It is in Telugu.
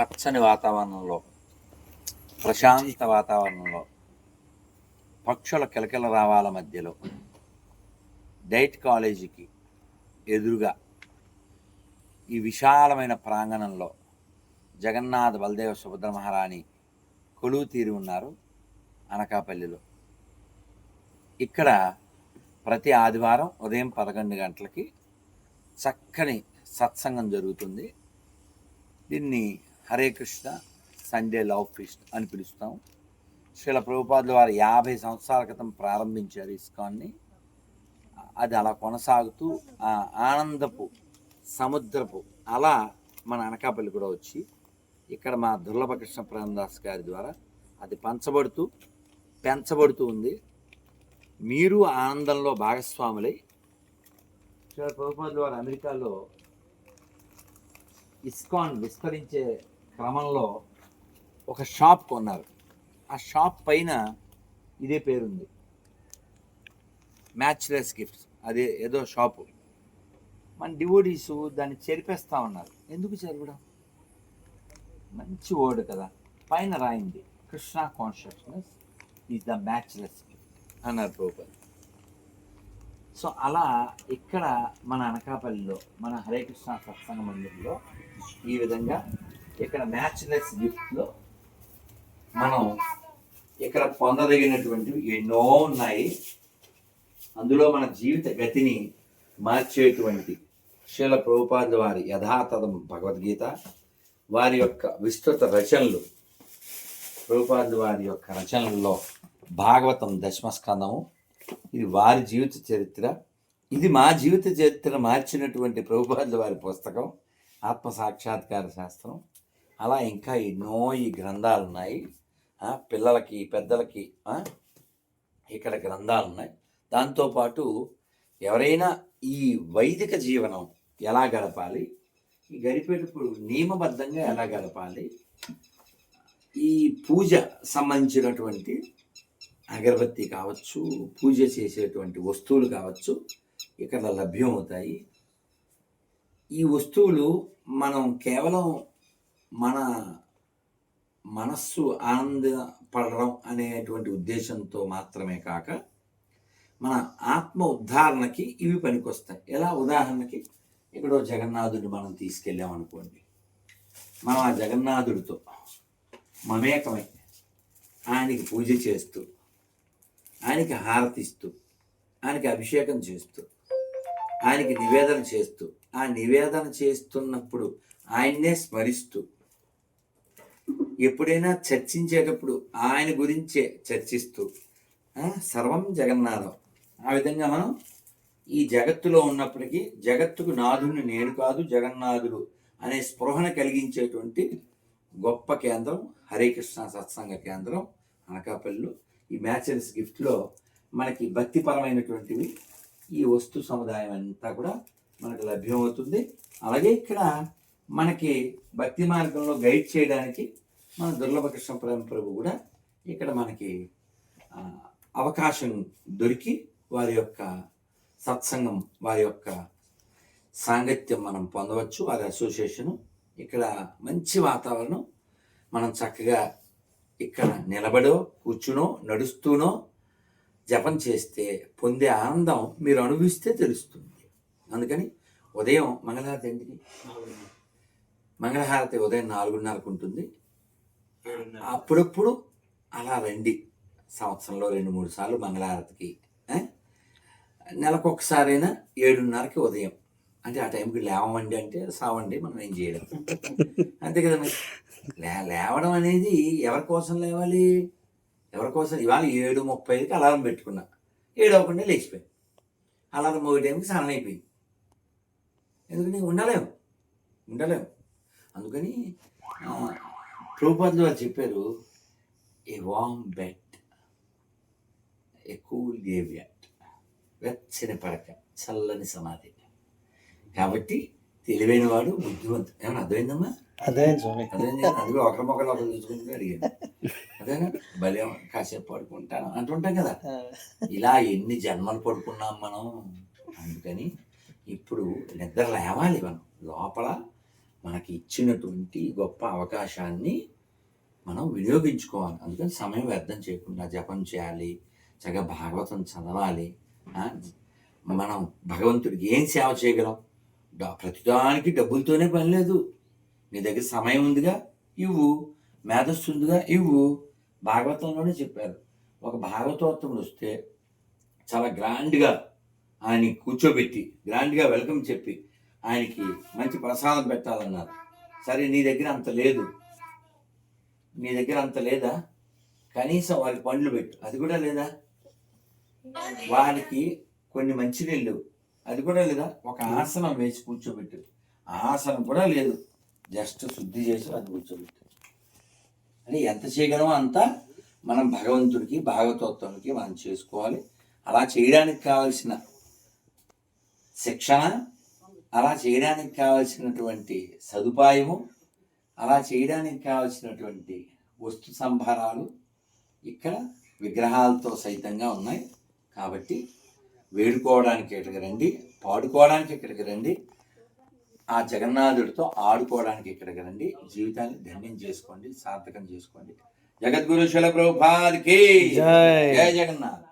పచ్చని వాతావరణంలో ప్రశాంత వాతావరణంలో పక్షుల కిలకిల రావాల మధ్యలో డైట్ కాలేజీకి ఎదురుగా ఈ విశాలమైన ప్రాంగణంలో జగన్నాథ్ బలదేవ సుభద్ర మహారాణి కొలువు తీరి ఉన్నారు అనకాపల్లిలో. ఇక్కడ ప్రతి ఆదివారం ఉదయం పదకొండు గంటలకి చక్కని సత్సంగం జరుగుతుంది. దీన్ని Hare Krishna Sunday love feast అని పిలుస్తాం. శ్రీల ప్రభుపాదుల వారు యాభై సంవత్సరాల క్రితం ప్రారంభించారు ఇస్కాన్ని. అది అలా కొనసాగుతూ ఆ ఆనందపు సముద్రపు అలా మన అనకాపల్లి కూడా వచ్చి ఇక్కడ మా దుర్లభ కృష్ణ ప్రేమదాస్ గారి ద్వారా అది పంచబడుతూ పెంచబడుతూ ఉంది. మీరు ఆనందంలో భాగస్వాములై శ్రీల ప్రభుపాదుల వారు అమెరికాలో ఇస్కాన్ విస్తరించే క్రమంలో ఒక షాప్ కొన్నారు. ఆ షాప్ పైన ఇదే పేరుంది. మ్యాచ్లెస్ గిఫ్ట్స్ అదే ఏదో షాపు. మన డివోడీస్ దాన్ని చెరిపేస్తా ఉన్నారు. ఎందుకు చెరపడం? మంచి వర్డ్ కదా. పైన రాయింది. Krishna consciousness is the matchless gift అన్నారు ప్రభుపాల్ సో అలా ఇక్కడ మన అనకాపల్లిలో మన హరే కృష్ణ సత్సంగ మందిరంలో ఈ విధంగా ఇక్కడ మ్యాచ్లెస్ గిఫ్ట్లో మనం ఇక్కడ పొందదగినటువంటివి ఎన్నో ఉన్నాయి. అందులో మన జీవిత గతిని మార్చేటువంటి శీల ప్రభుపాద వారి యథాతథం భగవద్గీత వారి యొక్క విస్తృత రచనలు ప్రభుపాద వారి యొక్క రచనల్లో భాగవతం దశమస్కందము. ఇది వారి జీవిత చరిత్ర. ఇది మా జీవిత చరిత్ర మార్చినటువంటి ప్రభుపాద వారి పుస్తకం ఆత్మ సాక్షాత్కార శాస్త్రం. అలా ఇంకా ఎన్నో ఈ గ్రంథాలు ఉన్నాయి పిల్లలకి పెద్దలకి ఇక్కడ గ్రంథాలు ఉన్నాయి దాంతోపాటు ఎవరైనా ఈ వైదిక జీవనం ఎలా గడపాలి ఈ గడిపేటప్పుడు నియమబద్ధంగా ఎలా గడపాలి ఈ పూజ సంబంధించినటువంటి అగరబత్తి కావచ్చు పూజ చేసేటువంటి వస్తువులు కావచ్చు ఇక్కడ లభ్యమవుతాయి. ఈ వస్తువులు మనం కేవలం మన మనస్సు ఆనందపడడం అనేటువంటి ఉద్దేశంతో మాత్రమే కాక మన ఆత్మ ఉద్ధారణకి ఇవి పనికొస్తాయి. ఎలా? ఉదాహరణకి ఇక్కడ జగన్నాథుడిని మనం తీసుకెళ్ళామనుకోండి మనం ఆ జగన్నాథుడితో మమేకమై ఆయనకి పూజ చేస్తూ ఆయనకి హారతిస్తూ ఆయనకి అభిషేకం చేస్తూ ఆయనకి నివేదన చేస్తూ ఆ నివేదన చేస్తున్నప్పుడు ఆయన్నే స్మరిస్తూ ఎప్పుడైనా చర్చించేటప్పుడు ఆయన గురించే చర్చిస్తూ సర్వం జగన్నాథం. ఆ విధంగా మనం ఈ జగత్తులో ఉన్నప్పటికీ జగత్తుకు నాథుని నేను కాదు జగన్నాథుడు అనే స్పృహన కలిగించేటువంటి గొప్ప కేంద్రం హరే కృష్ణ సత్సంగ కేంద్రం అనకాపల్లిలో. ఈ మ్యాచర్స్ గిఫ్ట్లో మనకి భక్తిపరమైనటువంటివి ఈ వస్తు సముదాయం అంతా కూడా మనకు లభ్యమవుతుంది. అలాగే ఇక్కడ మనకి భక్తి మార్గంలో గైడ్ చేయడానికి మన దుర్లభ కృష్ణ ప్రేమ ప్రభు కూడా ఇక్కడ మనకి అవకాశం దొరికి వారి యొక్క సత్సంగం వారి యొక్క సాంగత్యం మనం పొందవచ్చు. వారి అసోసియేషను ఇక్కడ మంచి వాతావరణం మనం చక్కగా ఇక్కడ నిలబడో కూర్చునో నడుస్తూనో జపం చేస్తే పొందే ఆనందం మీరు అనుభవిస్తే తెలుస్తుంది. అందుకని ఉదయం మంగళహారతి ఏంటిది? మంగళహారతి ఉదయం నాలుగున్నరకు ఉంటుంది. అప్పుడప్పుడు అలా రండి. సంవత్సరంలో రెండు మూడు సార్లు మంగళారతికి నెలకొకసారైనా నెలకు ఒకసారైనా ఏడున్నరకి ఉదయం. అంటే ఆ టైంకి లేవమండి అంటే సావండి మనం ఏం చేయడం అంతే కదా మరి. లే లేవడం అనేది ఎవరి కోసం లేవాలి? ఎవరి కోసం? ఇవాళ ఏడు ముప్పై ఐదుకి అలారం పెట్టుకున్నా. ఏడు అవ్వకుండా లేచిపోయాను అలారం ఒక టైంకి స్నానం అయిపోయింది. ఎందుకని? ఉండలేము ఉండలేము అందుకని ప్రభుపాదులు వారు చెప్పారు ఏ వామ్ బెడ్ ఏ కూల్ గేవ్యాట్ వెచ్చని పడక చల్లని సమాధి. కాబట్టి తెలివైన వాడు బుద్ధివంతుడు ఏమన్నా అర్థమైందమ్మా? అదే స్వామి. అది ఒకరి మొక్కలు ఒకరు చూసుకుంటూ అడిగాను. అదేనా? భలే కాసేపు పడుకుంటాను అంటుంటాం కదా. ఇలా ఎన్ని జన్మలు పడుకున్నాం మనం? అందుకని ఇప్పుడు నిద్ర లేవాలి మనం. లోపల మనకి ఇచ్చినటువంటి గొప్ప అవకాశాన్ని మనం వినియోగించుకోవాలి. అందుకని సమయం వ్యర్థం చేయకుండా జపం చేయాలి చక్కగా భాగవతం చదవాలి మనం భగవంతుడికి ఏం సేవ చేయగలం? ప్రతిదానికి డబ్బులతోనే పని లేదు. నీ దగ్గర సమయం ఉందిగా ఇవ్వు. మేధస్సు ఉందిగా ఇవ్వు. భాగవతంలోనే చెప్పారు. ఒక భాగవతోత్తముడు వస్తే చాలా గ్రాండ్గా ఆయన కూర్చోబెట్టి గ్రాండ్గా వెల్కమ్ చెప్పి ఆయనకి మంచి ప్రసాదం పెట్టాలన్నారు. సరే నీ దగ్గర అంత లేదు. నీ దగ్గర అంత లేదా? కనీసం వారికి పండ్లు పెట్టు. అది కూడా లేదా? వారికి కొన్ని మంచినీళ్ళు. అది కూడా లేదా? ఒక ఆసనం వేసి కూర్చోబెట్టు. ఆసనం కూడా లేదు. జస్ట్ శుద్ధి చేసి అది కూర్చోబెట్టు. అని ఎంత చేయగలమో అంత మనం భగవంతుడికి భాగవతోత్వానికి మనం చేసుకోవాలి. అలా చేయడానికి కావలసిన శిక్షణ అలా చేయడానికి కావలసినటువంటి సదుపాయము అలా చేయడానికి కావలసినటువంటి వస్తు సంభారాలు ఇక్కడ విగ్రహాలతో సైతంగా ఉన్నాయి. కాబట్టి వేడుకోవడానికి ఇక్కడికి రండి పాడుకోవడానికి ఇక్కడికి రండి ఆ జగన్నాథుడితో ఆడుకోవడానికి ఇక్కడికి రండి జీవితాన్ని ధన్యం చేసుకోండి సార్థకం చేసుకోండి. జగద్గురు శిల ప్రభుపాదికి జై. జయ జగన్నాథ్.